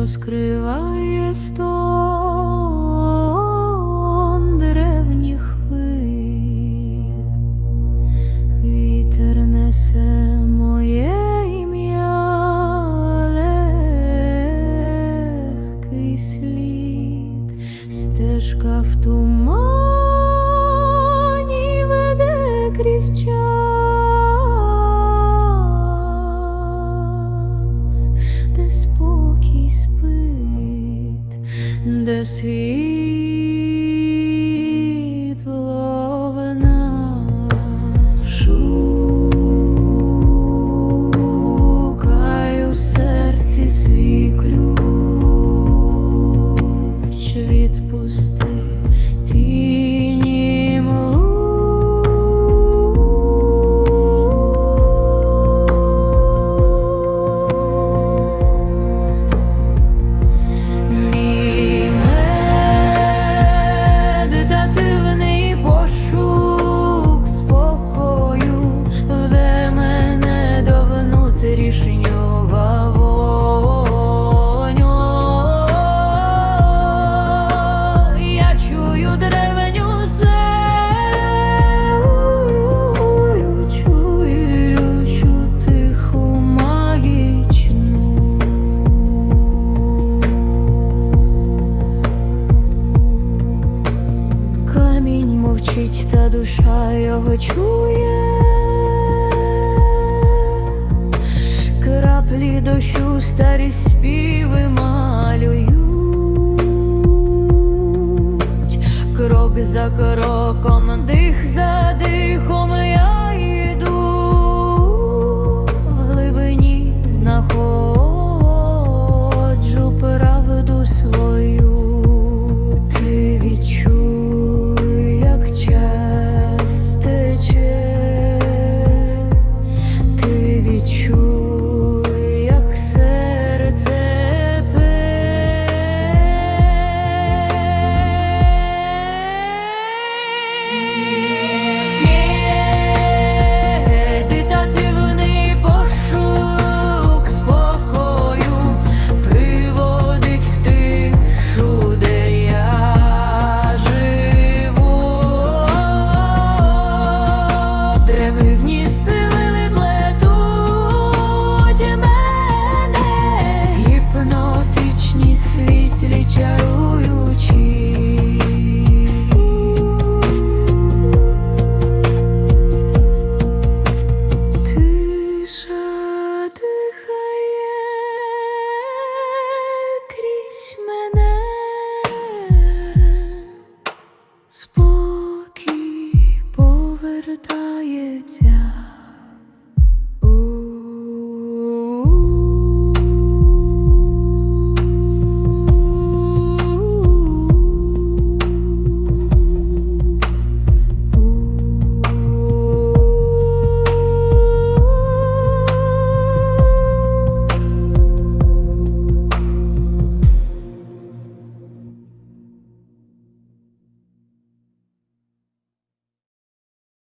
розкриває стон древніх хвиль, вітер несе моє ім'я легкий слід, стежка в туман. decir. мовчить, та душа його чує, краплі дощу старі співи малюють, крок за кроком, дих за дихом. 大野家